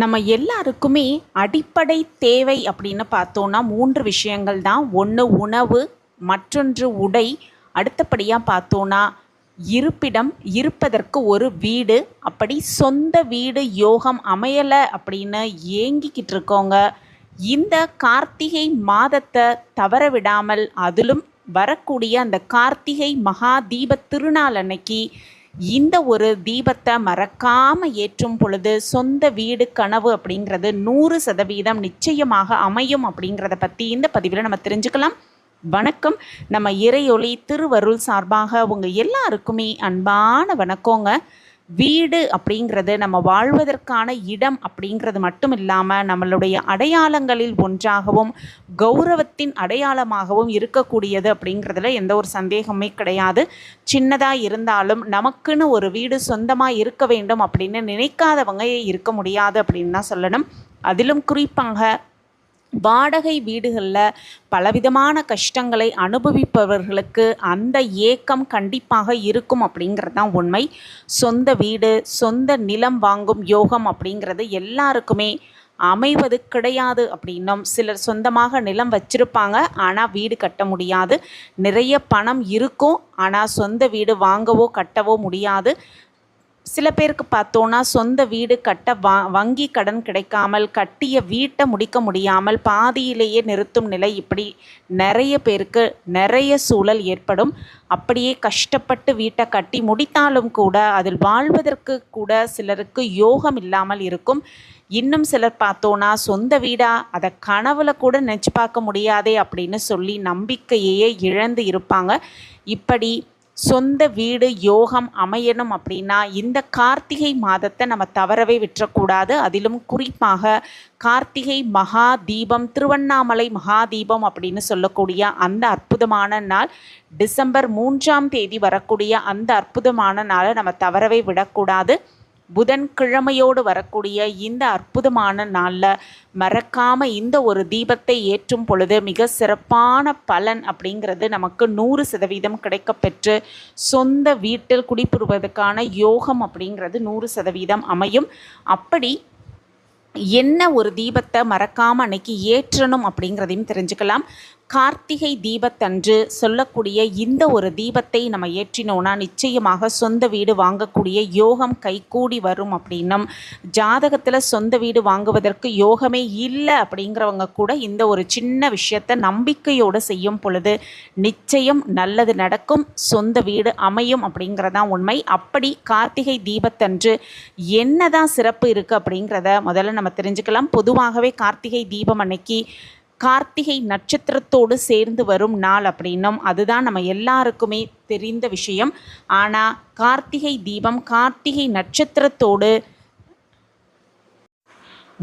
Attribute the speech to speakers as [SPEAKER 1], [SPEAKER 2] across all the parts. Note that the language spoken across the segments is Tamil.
[SPEAKER 1] நம்ம எல்லாருக்குமே அடிப்படை தேவை அப்படின்னு பார்த்தோன்னா மூன்று விஷயங்கள் தான். ஒன்று உணவு மற்றொன்று உடை. அடுத்தபடியாக பார்த்தோன்னா இருப்பிடம் இருப்பதற்கு ஒரு வீடு. அப்படி சொந்த வீடு யோகம் அமையலை அப்படின்னு ஏங்கிக்கிட்டு இருக்கோங்க இந்த கார்த்திகை மாதத்தை தவற விடாமல் அதிலும் வரக்கூடிய அந்த கார்த்திகை மகா தீப திருநாள் அன்னைக்கு இந்த ஒரு தீபத்தை மறக்காமல் ஏற்றும் பொழுது சொந்த வீடு கனவு அப்படிங்கிறது நூறு சதவீதம் நிச்சயமாக அமையும் அப்படிங்கிறத பற்றி இந்த பதிவில் நம்ம தெரிஞ்சுக்கலாம். வணக்கம். நம்ம இறையொளி திருவருள் சார்பாக உங்கள் எல்லாருக்குமே அன்பான வணக்கங்க. வீடு அப்படிங்கிறது நம்ம வாழ்வதற்கான இடம் அப்படிங்கிறது மட்டும் இல்லாமல் நம்மளுடைய அடையாளங்களில் ஒன்றாகவும் கௌரவத்தின் அடையாளமாகவும் இருக்கக்கூடியது அப்படிங்கிறதுல எந்த ஒரு சந்தேகமே கிடையாது. சின்னதாக இருந்தாலும் நமக்குன்னு ஒரு வீடு சொந்தமாக இருக்க வேண்டும் அப்படின்னு நினைக்காதவங்க இருக்க முடியாது அப்படின்னு தான் சொல்லணும். அதிலும் குறிப்பாக வாடகை வீடுகளில் பலவிதமான கஷ்டங்களை அனுபவிப்பவர்களுக்கு அந்த ஏக்கம் கண்டிப்பாக இருக்கும் அப்படிங்கிறது தான் உண்மை. சொந்த வீடு சொந்த நிலம் வாங்கும் யோகம் அப்படிங்கிறது எல்லாருக்குமே அமைவது கிடையாது அப்படின்னும். சிலர் சொந்தமாக நிலம் வச்சிருப்பாங்க ஆனால் வீடு கட்ட முடியாது. நிறைய பணம் இருக்கும் ஆனால் சொந்த வீடு வாங்கவோ கட்டவோ முடியாது. சில பேருக்கு பார்த்தோன்னா சொந்த வீடு கட்ட வா வங்கி கடன் கிடைக்காமல் கட்டிய வீட்டை முடிக்க முடியாமல் பாதியிலேயே நிறுத்தும் நிலை இப்படி நிறைய பேருக்கு நிறைய சூழல் ஏற்படும். அப்படியே கஷ்டப்பட்டு வீட்டை கட்டி முடித்தாலும் கூட அதில் வாழ்வதற்கு கூட சிலருக்கு யோகம் இல்லாமல் இருக்கும். இன்னும் சிலர் பார்த்தோன்னா சொந்த வீடா அதை கனவுல கூட நினச்சி பார்க்க முடியாதே அப்படின்னு சொல்லி நம்பிக்கையே இழந்து இருப்பாங்க. இப்படி சொந்த வீடு யோகம் அமையணும் அப்படின்னா இந்த கார்த்திகை மாதத்தை நம்ம தவறவே விட்டுறக்கூடாது. அதிலும் குறிப்பாக கார்த்திகை மகா தீபம் திருவண்ணாமலை மகா தீபம் அப்படின்னு சொல்லக்கூடிய அந்த அற்புதமான நாள் டிசம்பர் மூன்றாம் தேதி வரக்கூடிய அந்த அற்புதமான நாளை நம்ம தவறவே விடக்கூடாது. புதன்கிழமையோடு வரக்கூடிய இந்த அற்புதமான நாளில் மறக்காமல் இந்த ஒரு தீபத்தை ஏற்றும் பொழுது மிக சிறப்பான பலன் அப்படிங்கிறது நமக்கு நூறு சதவீதம் கிடைக்கப்பெற்று சொந்த வீட்டில் குடிபுறுவதற்கான யோகம் அப்படிங்கிறது நூறு சதவீதம் அமையும். அப்படி என்ன ஒரு தீபத்தை மறக்காமல் அன்னைக்கு ஏற்றணும் அப்படிங்கிறதையும் தெரிஞ்சுக்கலாம். கார்த்திகை தீபத்தன்று சொல்லக்கூடிய இந்த ஒரு தீபத்தை நம்ம ஏற்றினோன்னா நிச்சயமாக சொந்த வீடு வாங்கக்கூடிய யோகம் கைகூடி வரும் அப்படின்னும். ஜாதகத்தில் சொந்த வீடு வாங்குவதற்கு யோகமே இல்லை அப்படிங்கிறவங்க கூட இந்த ஒரு சின்ன விஷயத்தை நம்பிக்கையோடு செய்யும் பொழுது நிச்சயம் நல்லது நடக்கும் சொந்த வீடு அமையும் அப்படிங்கிறதான் உண்மை. அப்படி கார்த்திகை தீபத்தன்று என்னதான் சிறப்பு இருக்குது அப்படிங்கிறத முதல்ல நம்ம தெரிஞ்சுக்கலாம். பொதுவாகவே கார்த்திகை தீபம் அன்னைக்கு கார்த்திகை நட்சத்திரத்தோடு சேர்ந்து வரும் நாள் அப்படின்னும் அதுதான் நம்ம எல்லாருக்குமே தெரிந்த விஷயம். ஆனால் கார்த்திகை தீபம் கார்த்திகை நட்சத்திரத்தோடு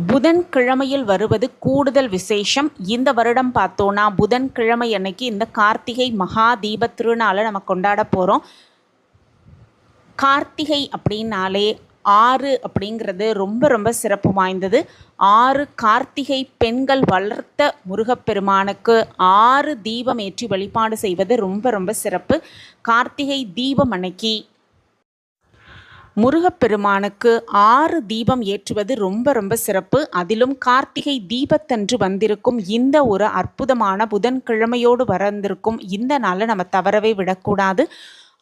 [SPEAKER 1] புதன்கிழமையில் வருவது கூடுதல் விசேஷம். இந்த வருடம் பார்த்தோன்னா புதன்கிழமை அன்னைக்கு இந்த கார்த்திகை மகா தீப திருநாளை நம்ம கொண்டாட போகிறோம் கார்த்திகை அப்படின்னாலே ஆறு அப்படிங்கிறது ரொம்ப ரொம்ப சிறப்பு வாய்ந்தது. ஆறு கார்த்திகை பெண்கள் வளர்த்த முருகப்பெருமானுக்கு ஆறு தீபம் ஏற்றி வழிபாடு செய்வது ரொம்ப ரொம்ப சிறப்பு. கார்த்திகை தீபம் அன்னைக்கு முருகப்பெருமானுக்கு ஆறு தீபம் ஏற்றுவது ரொம்ப ரொம்ப சிறப்பு. அதிலும் கார்த்திகை தீபத்தன்று வந்திருக்கும் இந்த ஒரு அற்புதமான புதன்கிழமையோடு வரந்திருக்கும் இந்த நாளை நம்ம தவறவே விடக்கூடாது.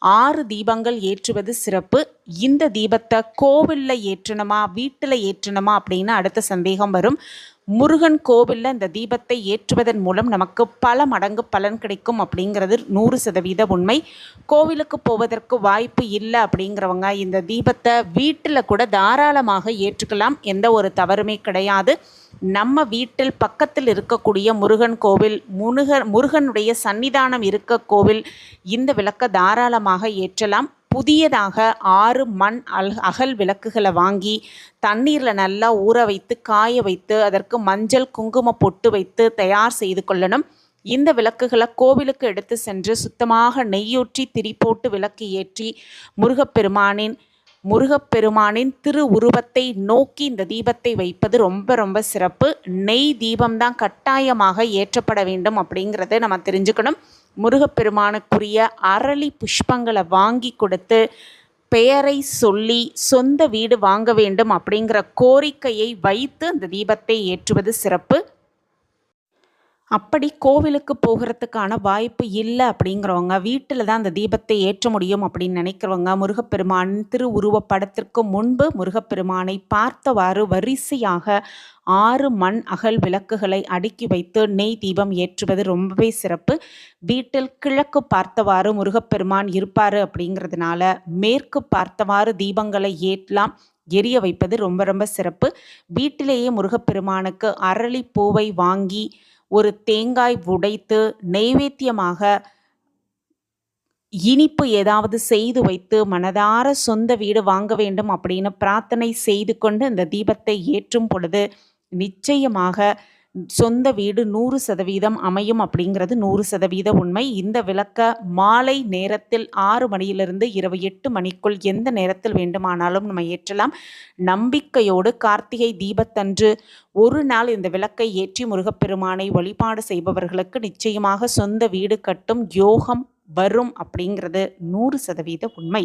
[SPEAKER 1] ஆறு தீபங்கள் ஏற்றுவது சிறப்பு. இந்த தீபத்தை கோவிலில் ஏற்றணுமா வீட்டில் ஏற்றணுமா அப்படின்னு அடுத்த சந்தேகம் வரும். முருகன் கோவிலில் இந்த தீபத்தை ஏற்றுவதன் மூலம் நமக்கு பல மடங்கு பலன் கிடைக்கும் அப்படிங்கிறது நூறு சதவீத உண்மை. கோவிலுக்கு போவதற்கு வாய்ப்பு இல்லை அப்படிங்கிறவங்க இந்த தீபத்தை வீட்டில் கூட தாராளமாக ஏற்றுக்கலாம். எந்த ஒரு தவறுமே கிடையாது. நம்ம வீட்டில் பக்கத்தில் இருக்கக்கூடிய முருகன் கோவில் முருகன் முருகனுடைய சன்னிதானம் இருக்க கோவில் இந்த விளக்கை தாராளமாக ஏற்றலாம். புதியதாக ஆறு மண் அல் அகல் விளக்குகளை வாங்கி தண்ணீரில் நல்லா ஊற வைத்து காய வைத்து அதற்கு மஞ்சள் குங்கும பொட்டு வைத்து தயார் செய்து கொள்ளணும். இந்த விளக்குகளை கோவிலுக்கு எடுத்து சென்று சுத்தமாக நெய்யூற்றி திரி போட்டு விளக்கு ஏற்றி முருகப்பெருமானின் முருகப்பெருமானின் திரு உருவத்தை நோக்கி இந்த தீபத்தை வைப்பது ரொம்ப ரொம்ப சிறப்பு. நெய் தீபம்தான் கட்டாயமாக ஏற்றப்பட வேண்டும் அப்படிங்கிறத நம்ம தெரிஞ்சுக்கணும். முருகப்பெருமானுக்குரிய அரளி புஷ்பங்களை வாங்கி கொடுத்து பெயரை சொல்லி சொந்த வீடு வாங்க வேண்டும் அப்படிங்கிற கோரிக்கையை வைத்து அந்த தீபத்தை ஏற்றுவது சிறப்பு. அப்படி கோவிலுக்கு போகிறதுக்கான வாய்ப்பு இல்லை அப்படிங்கிறவங்க வீட்டில் தான் அந்த தீபத்தை ஏற்ற முடியும் அப்படின்னு நினைக்கிறவங்க முருகப்பெருமான் திருவுருவப் படத்திற்கு முன்பு முருகப்பெருமானை பார்த்தவாறு வரிசையாக ஆறு மண் அகல் விளக்குகளை அடுக்கி வைத்து நெய் தீபம் ஏற்றுவது ரொம்பவே சிறப்பு. வீட்டில் கிழக்கு பார்த்தவாறு முருகப்பெருமான் இருப்பார் அப்படிங்கிறதுனால மேற்கு பார்த்தவாறு தீபங்களை ஏற்றலாம் எரிய வைப்பது ரொம்ப ரொம்ப சிறப்பு. வீட்டிலேயே முருகப்பெருமானுக்கு அரளி பூவை வாங்கி ஒரு தேங்காய் உடைத்து நெய்வேத்தியமாக இனிப்பு ஏதாவது செய்து வைத்து மனதார சொந்த வீடு வாங்க வேண்டும் அப்படின்னு பிரார்த்தனை செய்து கொண்டு இந்த தீபத்தை ஏற்றும் பொழுது நிச்சயமாக சொந்த வீடு நூறு சதவீதம் அமையும் அப்படிங்கிறது நூறு சதவீத உண்மை. இந்த விளக்க மாலை நேரத்தில் ஆறு மணியிலிருந்து இரவு எட்டு மணிக்குள் எந்த நேரத்தில் வேண்டுமானாலும் நம்ம ஏற்றலாம். நம்பிக்கையோடு கார்த்திகை தீபத்தன்று ஒரு நாள் இந்த விளக்கை ஏற்றி முருகப்பெருமானை வழிபாடு செய்பவர்களுக்கு நிச்சயமாக சொந்த வீடு கட்டும் யோகம் வரும் அப்படிங்கிறது நூறு சதவீத உண்மை.